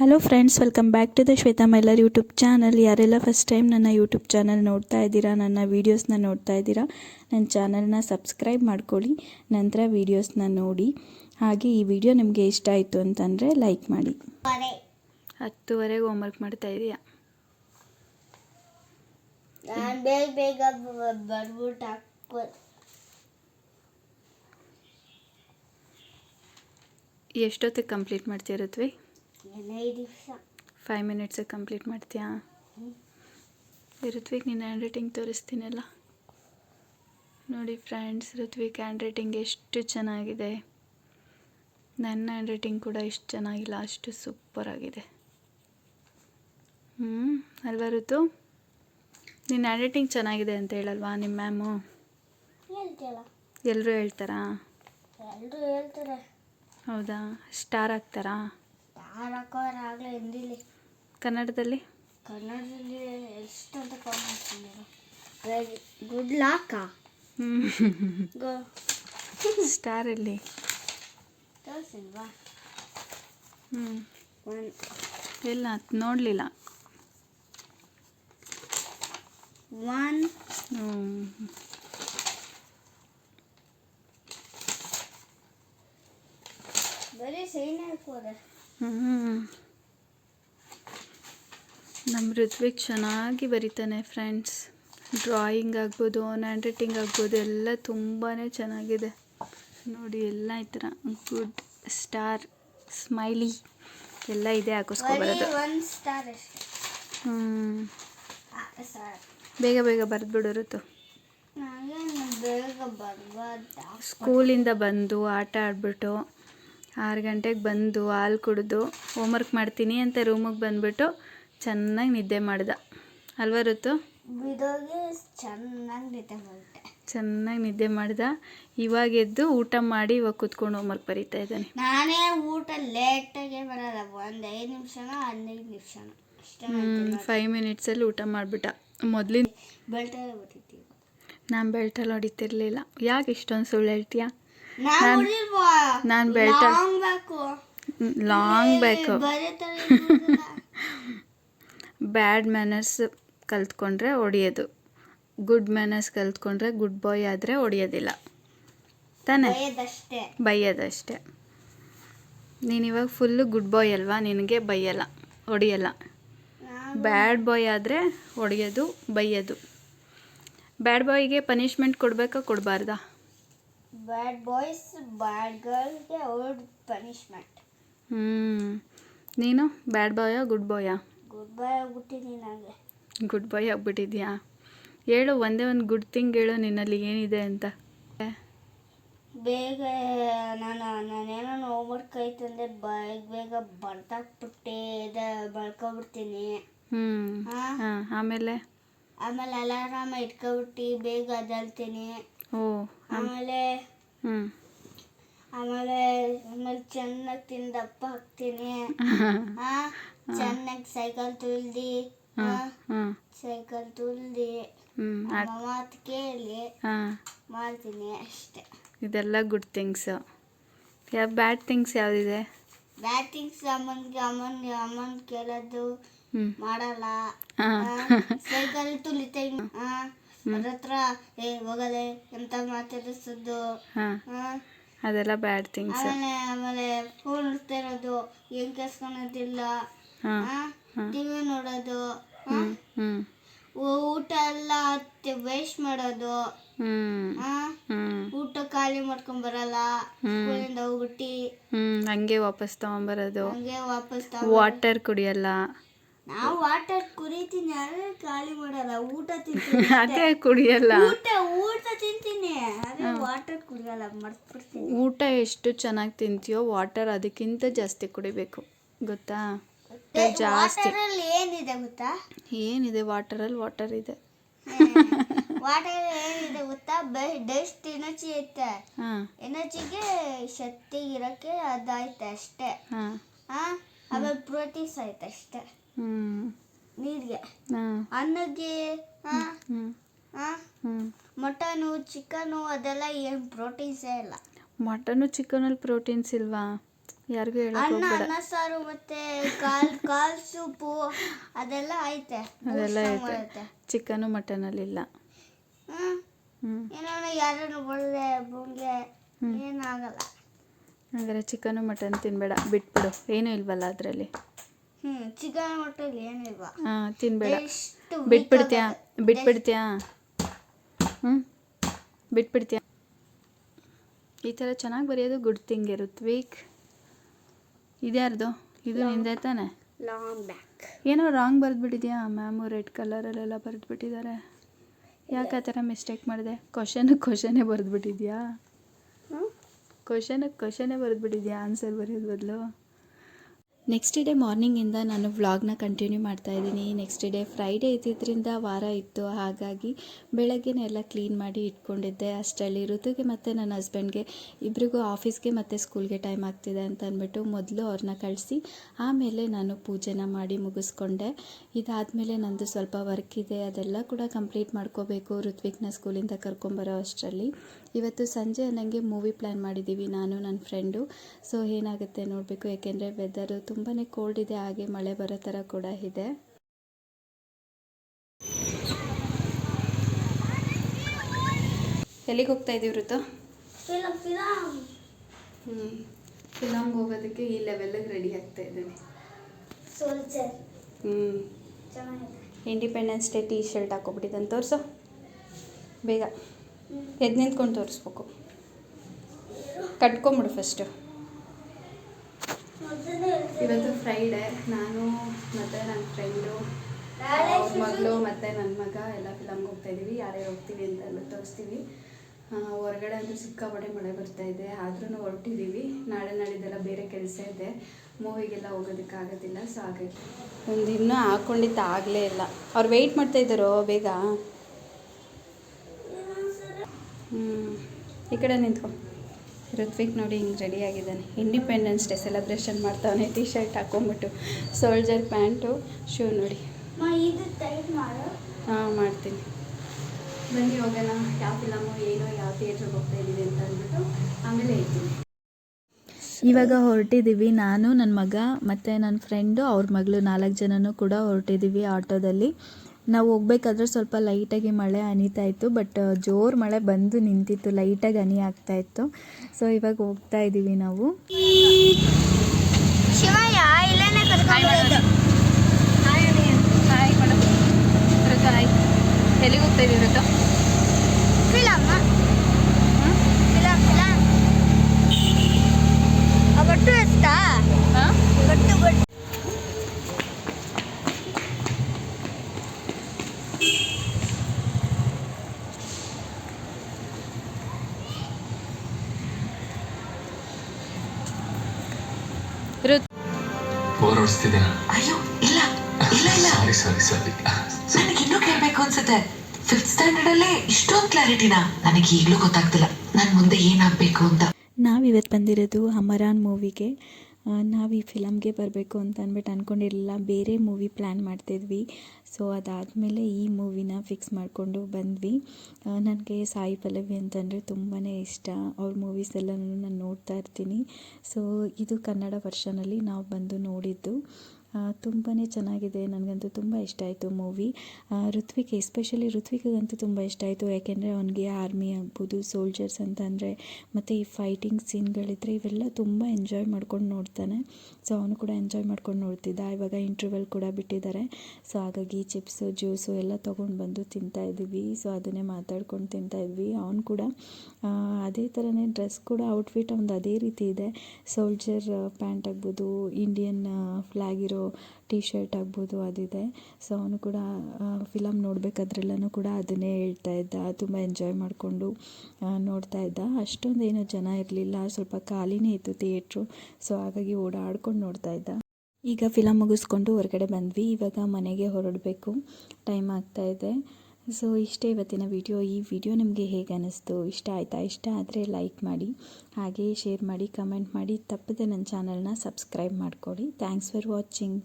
Hello friends welcome back to the Shweta ಮೈಲರ್ YouTube channel ಯಾರೆಲ್ಲ first time ನನ್ನ YouTube channel ನೋಡ್ತಾ ಇದ್ದೀರಾ ನನ್ನ ವೀಡಿಯೋಸ್ನ ನೋಡ್ತಾ ಇದ್ದೀರಾ ನನ್ನ ಚಾನಲ್ನ ಸಬ್ಸ್ಕ್ರೈಬ್ ಮಾಡ್ಕೊಳ್ಳಿ ನಂತರ ವೀಡಿಯೋಸ್ನ ನೋಡಿ. ಹಾಗೆ ಈ ವಿಡಿಯೋ ನಿಮಗೆ ಇಷ್ಟ ಆಯಿತು ಅಂತಂದರೆ ಲೈಕ್ ಮಾಡಿ. ಹತ್ತುವರೆಗೆ ಹೋಮ್ವರ್ಕ್ ಮಾಡ್ತಾ ಇದೀಯಾ? ನಾನು ಬೇಗ ಬೇಗ ಬರ್ಬಿಟ್ಟು ಹಾಕ್ಬೋ ಎಷ್ಟೊತ್ತಿಗೆ ಕಂಪ್ಲೀಟ್ ಮಾಡ್ತಿರತ್ವಿ ಫೈವ್ ಮಿನಿಟ್ಸಿಗೆ ಕಂಪ್ಲೀಟ್ ಮಾಡ್ತೀಯಾ? ಋತ್ವಿಕ್ ನಿನ್ನ ಹ್ಯಾಂಡ್ ರೈಟಿಂಗ್ ತೋರಿಸ್ತೀನಲ್ಲ? ನೋಡಿ ಫ್ರೆಂಡ್ಸ್ ಋತ್ವಿಕ್ ಹ್ಯಾಂಡ್ ರೈಟಿಂಗ್ ಎಷ್ಟು ಚೆನ್ನಾಗಿದೆ. ನನ್ನ ಹ್ಯಾಂಡ್ ರೈಟಿಂಗ್ ಕೂಡ ಎಷ್ಟು ಚೆನ್ನಾಗಿಲ್ಲ ಅಷ್ಟು ಸೂಪರ್ ಆಗಿದೆ. ಹ್ಞೂ ಅಲ್ವಾ ಋತು? ನಿನ್ನ ಹ್ಯಾಂಡ್ ರೈಟಿಂಗ್ ಚೆನ್ನಾಗಿದೆ ಅಂತ ಹೇಳಲ್ವಾ ನಿಮ್ಮ ಮ್ಯಾಮು ಎಲ್ಲರೂ ಹೇಳ್ತಾರಾ? ಎಲ್ಲರೂ ಹೇಳ್ತಾರೆ. ಹೌದಾ? ಸ್ಟಾರ್ ಹಾಕೋರು ಆಗಲೇ ಹಿಂದಿಲಿ ಕನ್ನಡದಲ್ಲಿ? ಕನ್ನಡದಲ್ಲಿ ಎಷ್ಟು ಅಂತ ಕಾಲ್ ಮಾಡ್ತಿದ್ದೀರ ವೆರಿ ಗುಡ್ ಲಾಕ ಗೋ. ಸ್ಟಾರಲ್ಲಿ ತೋರಿಸಿಲ್ವಾ ಹ್ಞೂ ಒನ್ ಇಲ್ಲ ನೋಡಲಿಲ್ಲ. ಒನ್ ಹ್ಞೂ ಬರೀ ಸೈನ್ ಹಾಕೋದೆ. ನಮ್ಮ ಋತ್ವಿಕ್ ಚೆನ್ನಾಗಿ ಬರೀತಾನೆ ಫ್ರೆಂಡ್ಸ್ ಡ್ರಾಯಿಂಗ್ ಆಗ್ಬೋದು ಹ್ಯಾಂಡ್ ರೈಟಿಂಗ್ ಆಗ್ಬೋದು ಎಲ್ಲ ತುಂಬಾ ಚೆನ್ನಾಗಿದೆ. ನೋಡಿ ಎಲ್ಲ ಈ ಥರ ಗುಡ್ ಸ್ಟಾರ್ ಸ್ಮೈಲಿ ಎಲ್ಲ ಇದೆ ಹಾಕಿಸ್ಕೊಬಾರದು ಹ್ಞೂ ಬೇಗ ಬೇಗ ಬರೆದ್ಬಿಡು ಋತು. ಸ್ಕೂಲಿಂದ ಬಂದು ಆಟ ಆಡ್ಬಿಟ್ಟು ಆರು ಗಂಟೆಗೆ ಬಂದು ಹಾಲು ಕುಡಿದು ಹೋಮ್ವರ್ಕ್ ಮಾಡ್ತೀನಿ ಅಂತ ರೂಮಿಗೆ ಬಂದುಬಿಟ್ಟು ಚೆನ್ನಾಗಿ ನಿದ್ದೆ ಮಾಡ್ದ. ಅಲ್ವಾ ಋತು? ಚೆನ್ನಾಗಿ ನಿದ್ದೆ ಮಾಡಿದೆ. ಚೆನ್ನಾಗಿ ನಿದ್ದೆ ಮಾಡ್ದ. ಇವಾಗ ಎದ್ದು ಊಟ ಮಾಡಿ ಇವಾಗ ಕೂತ್ಕೊಂಡು ಹೋಮ್ವರ್ಕ್ ಬರೀತಾ ಇದ್ದಾನೆ. ನಾನೇ ಊಟ ಲೇಟಾಗೆ ಬರಲ್ಲ ಒಂದು ಐದು ನಿಮಿಷನೋ ಹದಿನೈದು ನಿಮಿಷನೋ. ಫೈವ್ ಮಿನಿಟ್ಸಲ್ಲಿ ಊಟ ಮಾಡಿಬಿಟ್ಟ. ಮೊದಲಿನ ಬೆಳ್ಟಲ್ಲಿ ಹೊಡಿತೀವಿ ನಾನು ಬೆಳ್ಟಲ್ಲಿ ಹೊಡಿತಿರ್ಲಿಲ್ಲ. ಯಾಕೆ ಇಷ್ಟೊಂದು ಸುಳ್ಳು ಹೇಳ್ತೀಯಾ? ನಾನು ಬೆಲ್ಟ- ಲಾಂಗ್ ಬೇಕು. ಬ್ಯಾಡ್ ಮ್ಯಾನರ್ಸ್ ಕಲ್ತ್ಕೊಂಡ್ರೆ ಹೊಡಿಯೋದು. ಗುಡ್ ಮ್ಯಾನರ್ಸ್ ಕಲ್ತ್ಕೊಂಡ್ರೆ ಗುಡ್ ಬಾಯ್ ಆದರೆ ಹೊಡಿಯೋದಿಲ್ಲ. ತಾನೆ? ಬೈಯೋದಷ್ಟೇ. ಬೈಯೋದಷ್ಟೇ. ನೀನು ಇವಾಗ ಫುಲ್ಲು ಗುಡ್ ಬಾಯ್ ಅಲ್ವಾ? ನಿನಗೆ ಬೈಯಲ್ಲ ಹೊಡಿಯಲ್ಲ. ಬ್ಯಾಡ್ ಬಾಯ್ ಆದರೆ ಹೊಡೆಯೋದು ಬೈಯೋದು. ಬ್ಯಾಡ್ ಬಾಯ್ಗೆ ಪನಿಷ್ಮೆಂಟ್ ಕೊಡಬೇಕಾ ಕೊಡಬಾರ್ದಾ? ಬ್ಯಾಡ್ ಬಾಯ್ಸ್ ಬ್ಯಾಡ್ ಗರ್ಲ್ಗೆ ಅವ್ರ ಪನಿಷ್ಮೆಂಟ್ ಹ್ಞೂ ನೀನು? ಬ್ಯಾಡ್ ಬಾಯ ಗುಡ್ ಬಾಯ ಗುಡ್ ಬಾಯ್ ಆಗ್ಬಿಟ್ಟಿದ್ದೀನಿ ನನಗೆ ಗುಡ್ ಬಾಯ್ ಆಗ್ಬಿಟ್ಟಿದ್ಯಾ? ಹೇಳು ಒಂದೇ ಒಂದು ಗುಡ್ ಥಿಂಗ್ ಹೇಳು ನಿನ್ನಲ್ಲಿ ಏನಿದೆ ಅಂತ. ಬೇಗ ನಾನು ನಾನೇನೋ ಹೋಮ್ವರ್ಕ್ ಅಂದರೆ ಬೇಗ ಬೇಗ ಬರ್ದಾಕ್ಬಿಟ್ಟೆ ಇದೆ ಬಳ್ಕೊಬಿಡ್ತೀನಿ. ಹ್ಞೂ ಹಾಂ ಹಾಂ ಆಮೇಲೆ? ಆಮೇಲೆ ಅಲಾರಾಮ ಇಟ್ಕೊಬಿಟ್ಟು ಬೇಗ ಅದಲ್ತೀನಿ ಓ ಆಮೇಲೆ ಆಮೇಲೆ ಆಮೇಲೆ ಚೆನ್ನಾಗಿ ತಿಂದು ದಪ್ಪ ಹಾಕ್ತೀನಿ. ಹಾ ಚೆನ್ನಾಗಿ ಸೈಕಲ್ ತುಳ್ದಿ ಹಾ ಸೈಕಲ್ ತುಳ್ದಿ. ಮಾತು ಕೇಳಿ. ಹಾಂ. ಮಾಡ್ತೀನಿ ಅಷ್ಟೇ. ಇದೆಲ್ಲ ಗುಡ್ ಥಿಂಗ್ಸ್ ಯಾವ ಬ್ಯಾಡ್ ಥಿಂಗ್ಸ್ ಯಾವ್ದಿದೆ? ಬ್ಯಾಡ್ ಥಿಂಗ್ಸ್ ಅಮ್ಮನ್ಗೆ ಅಮ್ಮನ್ಗೆ ಅಮ್ಮನ್ ಕೇಳೋದು ಮಾಡಲ್ಲ. ಹಾಂ. ಸೈಕಲ್ ತುಳಿತೈ ಅದ್ರ ಏ ಹೋಗಲೆ ಎಂತ ಮಾತಾಡಿಸೋದು. ಅದೆಲ್ಲ ಬ್ಯಾಡ್ ಥಿಂಗ್ಸ್ ಆಮೇಲೆ ಆಮೇಲೆ ಫೋನ್ ನೋಡ್ತಾ ಇರೋದು ಏನ್ ಕೆಲ್ಸ್ಕೊಳೋದಿಲ್ಲ. ಹಾಂ. ಟಿವಿ ನೋಡೋದು. ಊಟ ಎಲ್ಲ ವೇಸ್ಟ್ ಮಾಡೋದು. ಊಟ ಖಾಲಿ ಮಾಡ್ಕೊಂಡ್ ಬರಲ್ಲ. ಸ್ಕೂಲಿಂದ ಹೋಗ್ಬಿಟ್ಟಿ. ಹಂಗೆ ವಾಪಸ್ ತೊಗೊಂಬರೋದು. ಹಂಗೆ ವಾಪಸ್ ವಾಟರ್ ಕುಡಿಯಲ್ಲ. ನಾವು ವಾಟರ್ ಕುರಿತೀನಿ ಆದ್ರೆ ಖಾಲಿ ಮಾಡಲ್ಲ ಊಟ ತಿಂತೀನಿ ಅದೇ ಕುಡಿಯಲ್ಲ. ಊಟ ಊಟ ತಿಂತೀನಿ. ಆದ್ರೆ ವಾಟರ್ ಕುಡಿಯಲ್ಲ ಮರ್ತ್ಬಿಡ್ತೀನಿ. ಊಟ ಎಷ್ಟು ಚೆನ್ನಾಗಿ ತಿಂತೀಯೋ ವಾಟರ್ ಅದಕ್ಕಿಂತ ಜಾಸ್ತಿ ಕುಡಿಬೇಕು ಗೊತ್ತಾ? ಜಾಸ್ತಿ. ವಾಟರ್ ಅಲ್ಲಿ ಏನಿದೆ ಗೊತ್ತಾ? ಏನಿದೆ ವಾಟರಲ್ಲಿ ವಾಟರ್ ಇದೆ. ವಾಟರ್ ಏನಿದೆ ಗೊತ್ತಾ? ಬೆಸ್ಟ್ ಎನರ್ಜಿ ಐತೆ. ಹಾಂ. ಎನರ್ಜಿಗೆ ಶಕ್ತಿ ಇರಕ್ಕೆ ಅದಾಯ್ತೆ ಅಷ್ಟೇ. ಆಮೇಲೆ ಪ್ರೋಟೀನ್ಸ್ ಆಯ್ತು ಅಷ್ಟೇ. ನೀರಿಗೆ. ಅನ್ನಕ್ಕೆ ಮಟನು ಚಿಕನು ಅದೆಲ್ಲ ಏನು ಪ್ರೋಟೀನ್ಸೇ ಇಲ್ಲ. ಮಟನು ಚಿಕನಲ್ಲಿ ಪ್ರೋಟೀನ್ಸ್ ಇಲ್ವಾ? ಯಾರಿಗೂ ಅನ್ನ ಅನ್ನ ಸಾರು ಮತ್ತೆ ಕಾಲ್ ಕಾಲ್ ಸೂಪು ಅದೆಲ್ಲ ಐತೆ. ಅದೆಲ್ಲ ಐತೆ. ಚಿಕನು ಹ್ಮ್. ಹ್ಞೂ ಏನೋ ಯಾರನ್ನು ಒಳ್ಳೆ ಬುಂಗೆ. ಏನಾಗಲ್ಲ. ಹಾಗಾದ್ರೆ ಚಿಕನು ಮಟನ್ ತಿನ್ಬೇಡ. ಬಿಟ್ಬಿಡು. ಏನೂ ಇಲ್ವಲ್ಲ ಅದರಲ್ಲಿ. ಚಿಕನ್ ಏನಿಲ್ವಾ? ಹಾಂ ತಿನ್ಬೇಡ. ಎಷ್ಟು ಬಿಟ್ಬಿಡ್ತೀಯಾ. ಬಿಟ್ಬಿಡ್ತೀಯಾ? ಹ್ಞೂ ಬಿಟ್ಬಿಡ್ತೀಯಾ? ಈ ಥರ ಚೆನ್ನಾಗಿ ಬರೆಯೋದು ಗುಡ್ ಥಿಂಗ್ ವೀಕ್ ಇದ್ಯಾರ್ದು? ಇದು ನಿಂದೆ ತಾನೆ? ಲಾಂಗ್ ಬ್ಯಾಕ್ ಏನೋ ರಾಂಗ್ ಬರೆದ್ಬಿಟ್ಟಿದ್ಯಾ? ಮ್ಯಾಮು ರೆಡ್ ಕಲರಲ್ಲೆಲ್ಲ ಬರೆದ್ಬಿಟ್ಟಿದ್ದಾರೆ. ಯಾಕೆ ಆ ಥರ ಮಿಸ್ಟೇಕ್ ಮಾಡಿದೆ? ಕ್ವಶನಿಗೆ ಕ್ವಶನೇ ಬರೆದ್ಬಿಟ್ಟಿದ್ಯಾ? ಕ್ವಶನಿಗೆ ಕ್ವಶನೇ ಬರೆದ್ಬಿಟ್ಟಿದ್ಯಾ? ಆನ್ಸರ್ ಬರೆಯೋದು ಬದಲು? ನೆಕ್ಸ್ಟ್ ಡೇ ಮಾರ್ನಿಂಗಿಂದ ನಾನು ವ್ಲಾಗ್ನ ಕಂಟಿನ್ಯೂ ಮಾಡ್ತಾ ಇದ್ದೀನಿ. ನೆಕ್ಸ್ಟ್ ಡೇ ಫ್ರೈಡೇ ಇದ್ದಿದ್ದರಿಂದ ವಾರ ಇತ್ತು. ಹಾಗಾಗಿ ಬೆಳಗ್ಗೆನೇ ಎಲ್ಲ ಕ್ಲೀನ್ ಮಾಡಿ ಇಟ್ಕೊಂಡಿದ್ದೆ. ಅಷ್ಟರಲ್ಲಿ ಋತುಗೆ ಮತ್ತು ನನ್ನ ಹಸ್ಬೆಂಡ್ಗೆ ಇಬ್ಬರಿಗೂ ಆಫೀಸ್ಗೆ ಮತ್ತು ಸ್ಕೂಲ್ಗೆ ಟೈಮ್ ಆಗ್ತಿದೆ ಅಂತ ಅಂದ್ಬಿಟ್ಟು ಮೊದಲು ಅವ್ರನ್ನ ಕಳಿಸಿ, ಆಮೇಲೆ ನಾನು ಪೂಜೆನ ಮಾಡಿ ಮುಗಿಸ್ಕೊಂಡೆ. ಇದಾದಮೇಲೆ ನನ್ನದು ಸ್ವಲ್ಪ ವರ್ಕ್ ಇದೆ. ಅದೆಲ್ಲ ಕೂಡ ಕಂಪ್ಲೀಟ್ ಮಾಡ್ಕೋಬೇಕು. ಋತ್ವಿಕ್ನ ಸ್ಕೂಲಿಂದ ಕರ್ಕೊಂಬರೋ ಅಷ್ಟರಲ್ಲಿ. ಇವತ್ತು ಸಂಜೆ ನನಗೆ ಮೂವಿ ಪ್ಲ್ಯಾನ್ ಮಾಡಿದ್ದೀವಿ. ನಾನು ನನ್ನ ಫ್ರೆಂಡು ಸೊ ಏನಾಗುತ್ತೆ ನೋಡಬೇಕು. ಯಾಕೆಂದರೆ ವೆದರು ತುಂಬಾ ಕೋಲ್ಡ್ ಇದೆ ಹಾಗೆ ಮಳೆ ಬರೋ ಥರ ಕೂಡ ಇದೆ. ಎಲ್ಲಿಗೆ ಹೋಗ್ತಾ ಇದೀವಿ ಋತು? ಹ್ಞೂ ಫಿಲಮ್ಗೆ ಹೋಗೋದಕ್ಕೆ ಈ ಲೆವೆಲ್ಗೆ ರೆಡಿ ಆಗ್ತಾ ಇದ್ದೀನಿ. ಹ್ಞೂ ಇಂಡಿಪೆಂಡೆನ್ಸ್ ಡೇ ಟೀ ಶರ್ಟ್ ಹಾಕೋಬಿಟ್ಟಿದ್ದಾನೆ ತೋರಿಸು? ಬೇಗ. ಎದ್ದು ನಿಂತ್ಕೊಂಡು ತೋರಿಸ್ಬೇಕು. ಕಟ್ಕೊಂಬಿಡು ಫಸ್ಟು ಇವತ್ತು ಫ್ರೈಡೇ ನಾನು ಮತ್ತು ನನ್ನ ಫ್ರೆಂಡು ಮಗಳು ಮತ್ತು ನನ್ನ ಮಗ ಎಲ್ಲ ಫಿಲಮ್ಗೆ ಹೋಗ್ತಾ ಇದ್ದೀವಿ ಯಾರ್ಯಾರು ಹೋಗ್ತೀವಿ ಅಂತ ಎಲ್ಲ ತೋರಿಸ್ತೀವಿ. ಆ, ಹೊರಗಡೆ ಅಂತೂ ಸಿಕ್ಕಾಪಟ್ಟೆ ಮಳೆ ಬರ್ತಾ ಇದೆ. ಆದ್ರೂ ಹೊರಟಿದ್ದೀವಿ ನಾಳೆ ನಾಳಿದ್ದೆಲ್ಲ ಬೇರೆ ಕೆಲಸ ಇದೆ. ಮೂವಿಗೆಲ್ಲ ಹೋಗೋದಕ್ಕಾಗೋದಿಲ್ಲ ಸೊ ಹಾಗಾಗಿ. ಒಂದು ಇನ್ನೂ ಹಾಕ್ಕೊಂಡಿದ್ದು ಆಗಲೇ ಇಲ್ಲ. ಅವ್ರು ವೆಯ್ಟ್ ಮಾಡ್ತಾ ಇದ್ದಾರೋ ಬೇಗ? ಹ್ಞೂ ಈ ಕಡೆ ನಿಂತ್ಕೊ. ಋತ್ವಿಕ್ ನೋಡಿ ಹಿಂಗೆ ರೆಡಿ ಆಗಿದ್ದಾನೆ. ಇಂಡಿಪೆಂಡೆನ್ಸ್ ಡೇ ಸೆಲೆಬ್ರೇಷನ್ ಮಾಡ್ತಾವನೆ ಟಿ ಶರ್ಟ್ ಹಾಕ್ಕೊಂಬಿಟ್ಟು ಸೋಲ್ಜರ್ ಪ್ಯಾಂಟು ಶೂ ನೋಡಿ ಹಾಂ ಮಾಡ್ತೀನಿ. ಬನ್ನಿ ಹೋಗೋಣ. ಯಾವ ಫಿಲಮು ಏನೋ ಯಾವ ಥಿಯೇಟ್ರಿಗೆ ಹೋಗ್ತಾ ಇದ್ದೀವಿ ಅಂತ ಅಂದ್ಬಿಟ್ಟು ಆಮೇಲೆ ಹೇಳ್ತೀನಿ. ಇವಾಗ ಹೊರಟಿದ್ದೀವಿ. ನಾನು ನನ್ನ ಮಗ ಮತ್ತು ನನ್ನ ಫ್ರೆಂಡು ಅವ್ರ ಮಗಳು ನಾಲ್ಕು ಜನನೂ ಕೂಡ ಹೊರಟಿದ್ದೀವಿ ಆಟೋದಲ್ಲಿ. ನಾವು ಹೋಗ್ಬೇಕಾದ್ರೆ ಸ್ವಲ್ಪ ಲೈಟಾಗಿ ಮಳೆ ಅನಿತಾ ಇತ್ತು ಬಟ್ ಜೋರು ಮಳೆ ಬಂದು ನಿಂತಿತ್ತು ಲೈಟಾಗಿ ಅನಿ ಆಗ್ತಾ ಇತ್ತು. ಸೊ ಇವಾಗ ಹೋಗ್ತಾ ಇದ್ದೀವಿ ನಾವು. ಎಲ್ಲಿಗೆ ಹೋಗ್ತಾ ಇದ್ದೀವಿ ಋತು ಫಿಲಮ್ ಫಿಲಮ್ ಫಿಲಮ್ ಗೊಟ್ಟು ಎತ್ತಾ ಹಾಂ ಗೊಟ್ಟು ಗೊಟ್ಟು ಋತು ಬೋರ್ ಹೊಡಿಸ್ತಿದ್ದೀನ ಅಯ್ಯೋ ಇಲ್ಲ ಇಲ್ಲ ಇಲ್ಲ. ಸಾರಿ ಸಾರಿ ಸಾರಿ ನನಗೆ ಇನ್ನೂ ಕೇಳ್ಬೇಕು ಅನ್ಸುತ್ತೆ. ಫಿಫ್ತ್ ಸ್ಟ್ಯಾಂಡರ್ಡ್ ಅಲ್ಲೇ ಇಷ್ಟೊಂದು ಕ್ಲಾರಿಟಿನಾ ನನಗೆ ಈಗಲೂ ಗೊತ್ತಾಗ್ತಿಲ್ಲ. ನಾನು ಮುಂದೆ ಏನಾಗಬೇಕು ಅಂತ. ನಾವಿವತ್ತು ಬಂದಿರೋದು ಅಮರಾನ್ ಮೂವಿಗೆ. ನಾವು ಈ ಫಿಲಮ್ಗೆ ಬರಬೇಕು ಅಂತ ಅಂದ್ಬಿಟ್ಟು ಅಂದ್ಕೊಂಡಿರಲಿಲ್ಲ ಬೇರೆ ಮೂವಿ ಪ್ಲ್ಯಾನ್ ಮಾಡ್ತಿದ್ವಿ. ಸೊ ಅದಾದಮೇಲೆ ಈ ಮೂವಿನ ಫಿಕ್ಸ್ ಮಾಡಿಕೊಂಡು ಬಂದ್ವಿ. ನನಗೆ ಸಾಯಿ ಪಲ್ಲವಿ ಅಂತಂದರೆ ತುಂಬಾ ಇಷ್ಟ. ಅವ್ರ ಮೂವೀಸ್ ಎಲ್ಲನೂ ನಾನು ನೋಡ್ತಾ ಇರ್ತೀನಿ. ಸೊ ಇದು ಕನ್ನಡ ವರ್ಷನಲ್ಲಿ ನಾವು ಬಂದು ನೋಡಿದ್ದು. ತುಂಬಾ ಚೆನ್ನಾಗಿದೆ. ನನಗಂತೂ ತುಂಬ ಇಷ್ಟ ಆಯಿತು ಮೂವಿ. ಋತ್ವಿಕ್ ಎಸ್ಪೆಷಲಿ ಋತ್ವಿಕ್ಗಂತೂ ತುಂಬ ಇಷ್ಟ ಆಯಿತು. ಯಾಕೆಂದರೆ ಅವನಿಗೆ ಆರ್ಮಿ ಆಗ್ಬೋದು ಸೋಲ್ಜರ್ಸ್ ಅಂತ ಅಂದರೆ, ಮತ್ತು ಈ ಫೈಟಿಂಗ್ ಸೀನ್ಗಳಿದ್ರೆ ಇವೆಲ್ಲ ತುಂಬ ಎಂಜಾಯ್ ಮಾಡ್ಕೊಂಡು ನೋಡ್ತಾನೆ. ಸೊ ಅವನು ಕೂಡ ಎಂಜಾಯ್ ಮಾಡ್ಕೊಂಡು ನೋಡ್ತಿದ್ದ. ಇವಾಗ ಇಂಟರ್ವೆಲ್ ಕೂಡ ಬಿಟ್ಟಿದ್ದಾರೆ ಸೊ ಹಾಗಾಗಿ ಚಿಪ್ಸು ಜ್ಯೂಸು ಎಲ್ಲ ತೊಗೊಂಡು ಬಂದು ತಿಂತಾ ಇದ್ದೀವಿ. ಸೊ ಅದನ್ನೇ ಮಾತಾಡ್ಕೊಂಡು ತಿಂತಾ ಇದ್ವಿ. ಅವನು ಕೂಡ ಅದೇ ಥರನೇ ಡ್ರೆಸ್ ಕೂಡ ಔಟ್ಫಿಟ್ ಒಂದು ಅದೇ ರೀತಿ ಇದೆ. ಸೋಲ್ಜರ್ ಪ್ಯಾಂಟ್ ಆಗ್ಬೋದು ಇಂಡಿಯನ್ ಫ್ಲ್ಯಾಗ್ ಇರೋ ಟಿ ಶರ್ಟ್ ಆಗ್ಬೋದು, ಅದಿದೆ. ಸೊ ಅವನು ಕೂಡ ಫಿಲಮ್ ನೋಡಬೇಕಾದ್ರೆಲ್ಲನೂ ಕೂಡ ಅದನ್ನೇ ಹೇಳ್ತಾ ಇದ್ದ. ತುಂಬ ಎಂಜಾಯ್ ಮಾಡಿಕೊಂಡು ನೋಡ್ತಾ ಇದ್ದ. ಅಷ್ಟೊಂದು ಏನು ಜನ ಇರಲಿಲ್ಲ. ಸ್ವಲ್ಪ ಖಾಲಿನೇ ಇತ್ತು ಥಿಯೇಟ್ರು ಸೊ ಹಾಗಾಗಿ ಓಡಾಡ್ಕೊಂಡು ನೋಡ್ತಾ ಇದ್ದ. ಈಗ ಫಿಲಮ್ ಮುಗಿಸ್ಕೊಂಡು ಹೊರಗಡೆ ಬಂದ್ವಿ. ಇವಾಗ ಮನೆಗೆ ಹೊರಡಬೇಕು. ಟೈಮ್ ಆಗ್ತಾ ಇದೆ. ಸೊ ಇಷ್ಟೇ ಇವತ್ತಿನ ವಿಡಿಯೋ ಈ ವಿಡಿಯೋ ನಿಮಗೆ ಹೇಗೆ ಅನ್ನಿಸ್ತು ಇಷ್ಟ ಆಯಿತಾ? ಇಷ್ಟ ಆದರೆ ಲೈಕ್ ಮಾಡಿ, ಹಾಗೆಯೇ ಶೇರ್ ಮಾಡಿ ಕಮೆಂಟ್ ಮಾಡಿ. ತಪ್ಪದೆ ನನ್ನ ಚಾನಲ್ನ ಸಬ್ಸ್ಕ್ರೈಬ್ ಮಾಡ್ಕೊಳ್ಳಿ. Thanks for watching